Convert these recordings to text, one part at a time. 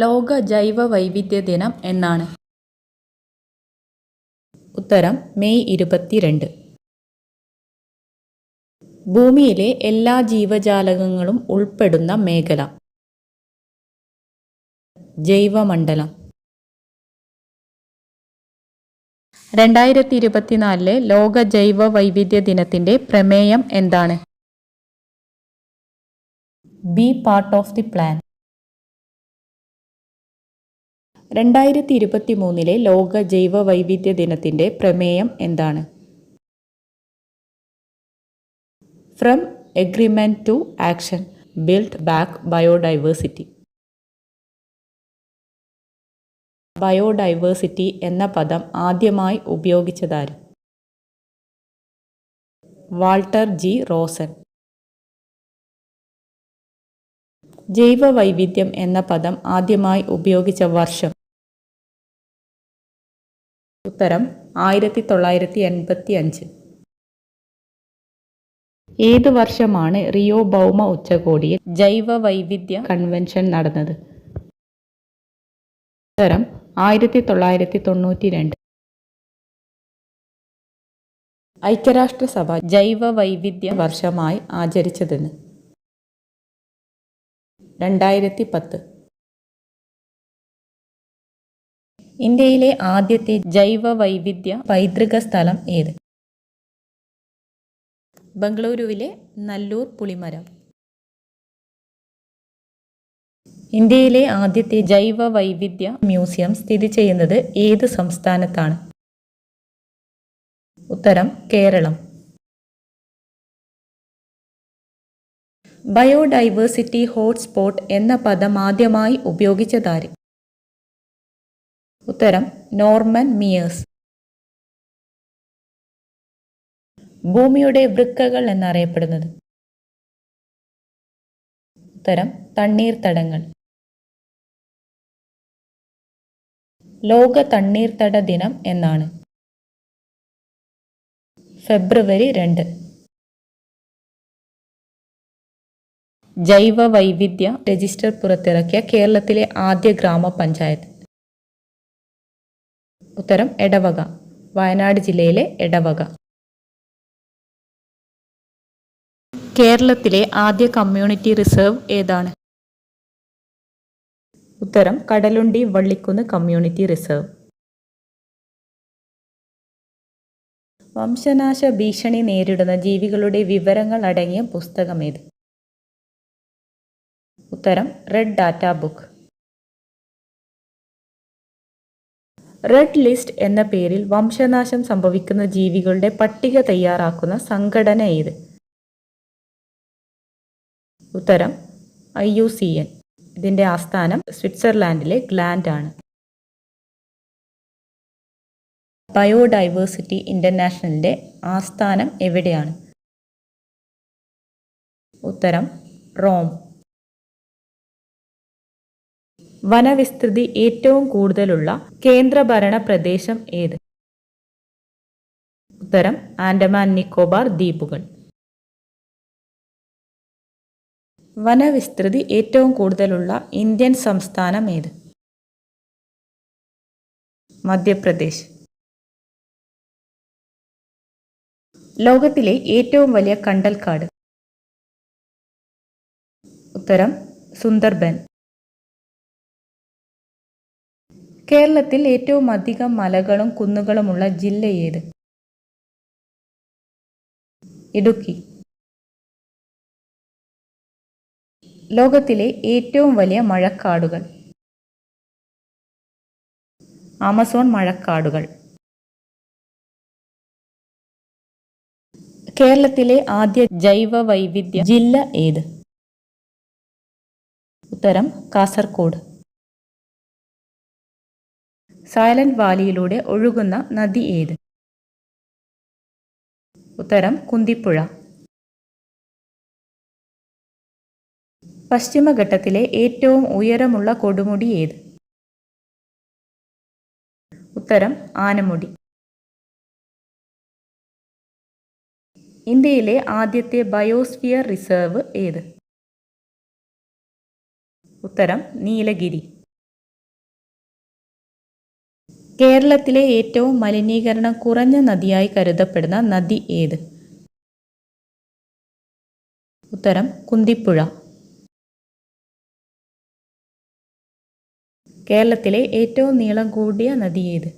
ലോക ജൈവ വൈവിധ്യ ദിനം എന്നാണ്. ഉത്തരം മെയ് ഇരുപത്തിരണ്ട്. ഭൂമിയിലെ എല്ലാ ജീവജാലകങ്ങളും ഉൾപ്പെടുന്ന മേഖല. ജൈവമണ്ഡലം. രണ്ടായിരത്തി ഇരുപത്തിനാലിലെ ലോക ജൈവ വൈവിധ്യ ദിനത്തിന്റെ പ്രമേയം എന്താണ്? Be part of the plan. രണ്ടായിരത്തി ഇരുപത്തി മൂന്നിലെ ലോക ജൈവ വൈവിധ്യ ദിനത്തിന്റെ പ്രമേയം എന്താണ്? From agreement to action build back biodiversity biodiversity എന്ന പദം ആദ്യമായി ഉപയോഗിച്ചതാര്? Walter G Rosan. ജൈവ വൈവിധ്യം എന്ന പദം ആദ്യമായി ഉപയോഗിച്ച വർഷം ഉത്തരം ആയിരത്തി തൊള്ളായിരത്തി എൺപത്തി അഞ്ച് ഏത് വർഷമാണ് റിയോ ഭൗമ ഉച്ചകോടിയിൽ ജൈവ വൈവിധ്യ കൺവെൻഷൻ നടന്നത്? ഉത്തരം ആയിരത്തി തൊള്ളായിരത്തി തൊണ്ണൂറ്റി രണ്ട് ഐക്യരാഷ്ട്രസഭ ജൈവ വൈവിധ്യ വർഷമായി ആചരിച്ചതെന്ന്. രണ്ടായിരത്തി പത്ത് ഇന്ത്യയിലെ ആദ്യത്തെ ജൈവ വൈവിധ്യ പൈതൃക സ്ഥലം ഏത്? ബംഗളൂരുവിലെ നല്ലൂർ പുളിമരം. ഇന്ത്യയിലെ ആദ്യത്തെ ജൈവ വൈവിധ്യ മ്യൂസിയം സ്ഥിതി ചെയ്യുന്നത് ഏത് സംസ്ഥാനത്താണ്? ഉത്തരം കേരളം. ബയോഡൈവേഴ്സിറ്റി ഹോട്ട്സ്പോട്ട് എന്ന പദം ആദ്യമായി ഉപയോഗിച്ചതാര് ഉത്തരം നോർമൻ മിയേഴ്സ്. ഭൂമിയുടെ വൃക്കകൾ എന്നറിയപ്പെടുന്നത്. ഉത്തരം തണ്ണീർത്തടങ്ങൾ. ലോക തണ്ണീർത്തട ദിനം എന്നാണ്. ഫെബ്രുവരി രണ്ട്. ജൈവ വൈവിധ്യ രജിസ്റ്റർ പുറത്തിറക്കിയ കേരളത്തിലെ ആദ്യ ഗ്രാമപഞ്ചായത്ത്. ഉത്തരം എടവക വയനാട് ജില്ലയിലെ എടവക. കേരളത്തിലെ ആദ്യ കമ്മ്യൂണിറ്റി റിസർവ് ഏതാണ്? ഉത്തരം കടലുണ്ടി വള്ളിക്കുന്ന് കമ്മ്യൂണിറ്റി റിസർവ്. വംശനാശ ഭീഷണി നേരിടുന്ന ജീവികളുടെ വിവരങ്ങൾ അടങ്ങിയ പുസ്തകം ഏത് ഉത്തരം red data book. Red list എന്ന പേരിൽ വംശനാശം സംഭവിക്കുന്ന ജീവികളുടെ പട്ടിക തയ്യാറാക്കുന്ന സംഘടന ഏത്? ഉത്തരം ഐ യു സി എൻ. ഇതിന്റെ ആസ്ഥാനം സ്വിറ്റ്സർലാൻഡിലെ ഗ്ലാൻഡ് ആണ്. ബയോഡൈവേഴ്സിറ്റി ഇന്റർനാഷണലിന്റെ ആസ്ഥാനം എവിടെയാണ്? ഉത്തരം റോം. വനവിസ്തൃതി ഏറ്റവും കൂടുതലുള്ള കേന്ദ്രഭരണ പ്രദേശം ഏത്? ഉത്തരം ആൻഡമാൻ നിക്കോബാർ ദ്വീപുകൾ. വനവിസ്തൃതി ഏറ്റവും കൂടുതലുള്ള ഇന്ത്യൻ സംസ്ഥാനം ഏത്? മധ്യപ്രദേശ്. ലോകത്തിലെ ഏറ്റവും വലിയ കണ്ടൽക്കാട്. ഉത്തരം സുന്ദർബൻ. കേരളത്തിൽ ഏറ്റവും അധികം മലകളും കുന്നുകളുമുള്ള ജില്ല ഏത്? ഇടുക്കി. ലോകത്തിലെ ഏറ്റവും വലിയ മഴക്കാടുകൾ. ആമസോൺ മഴക്കാടുകൾ. കേരളത്തിലെ ആദ്യ ജൈവ വൈവിധ്യ ജില്ല ഏത്? ഉത്തരം കാസർഗോഡ് സൈലന്റ് വാലിയിലൂടെ ഒഴുകുന്ന നദി ഏത്? ഉത്തരം കുന്തിപ്പുഴ. പശ്ചിമഘട്ടത്തിലെ ഏറ്റവും ഉയരമുള്ള കൊടുമുടി ഏത്? ഉത്തരം ആനമുടി. ഇന്ത്യയിലെ ആദ്യത്തെ ബയോസ്ഫിയർ റിസർവ് ഏത്? ഉത്തരം നീലഗിരി. കേരളത്തിലെ ഏറ്റവും മലിനീകരണം കുറഞ്ഞ നദിയായി കരുതപ്പെടുന്ന നദി ഏത്? ഉത്തരം കുന്തിപ്പുഴ. കേരളത്തിലെ ഏറ്റവും നീളം കൂടിയ നദി ഏത്?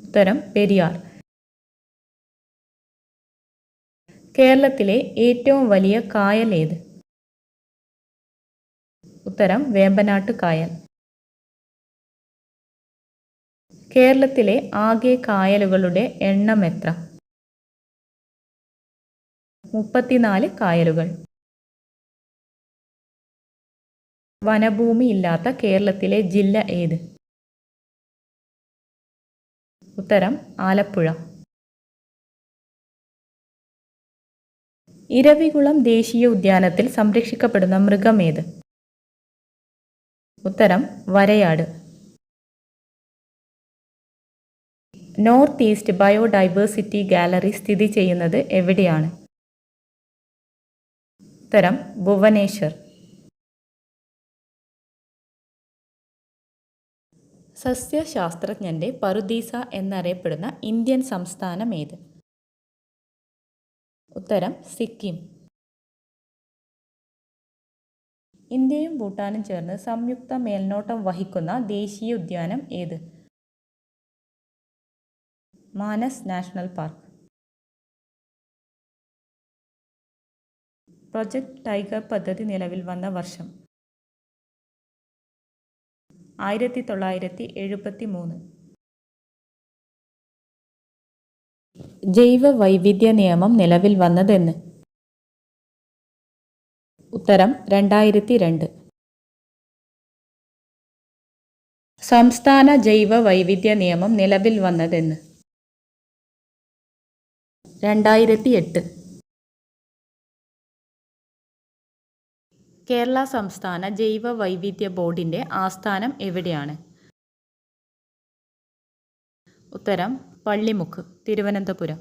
ഉത്തരം പെരിയാർ. കേരളത്തിലെ ഏറ്റവും വലിയ കായൽ ഏത്? ഉത്തരം വേമ്പനാട്ട് കായൽ. കേരളത്തിലെ ആകെ കായലുകളുടെ എണ്ണം എത്ര? മുപ്പത്തിനാല് കായലുകൾ. വനഭൂമി ഇല്ലാത്ത കേരളത്തിലെ ജില്ല ഏത്? ഉത്തരം ആലപ്പുഴ. ഇരവികുളം ദേശീയ ഉദ്യാനത്തിൽ സംരക്ഷിക്കപ്പെടുന്ന മൃഗം മൃഗമേത് ഉത്തരം വരയാട്. നോർത്ത് ഈസ്റ്റ് ബയോഡൈവേഴ്സിറ്റി ഗാലറി സ്ഥിതി ചെയ്യുന്നത് എവിടെയാണ്? ഉത്തരം ഭുവനേശ്വർ. സസ്യശാസ്ത്രജ്ഞന്റെ പറുദീസ എന്നറിയപ്പെടുന്ന ഇന്ത്യൻ സംസ്ഥാനം ഏത്? ഉത്തരം സിക്കിം. ഇന്ത്യയും ഭൂട്ടാനും ചേർന്ന് സംയുക്ത മേൽനോട്ടം വഹിക്കുന്ന ദേശീയ ഉദ്യാനം ഏത്? Manas national park. Project tiger പദ്ധതി നിലവിൽ വന്ന വർഷം. ആയിരത്തി തൊള്ളായിരത്തി എഴുപത്തി മൂന്ന് ജൈവ വൈവിധ്യ നിയമം നിലവിൽ വന്നതെന്ന്. ഉത്തരം രണ്ടായിരത്തി രണ്ട് സംസ്ഥാന ജൈവ വൈവിധ്യ നിയമം നിലവിൽ വന്നതെന്ന്. രണ്ടായിരത്തി എട്ട് കേരള സംസ്ഥാന ജൈവ വൈവിധ്യ ബോർഡിന്റെ ആസ്ഥാനം എവിടെയാണ്? ഉത്തരം പള്ളിമുക്ക് തിരുവനന്തപുരം.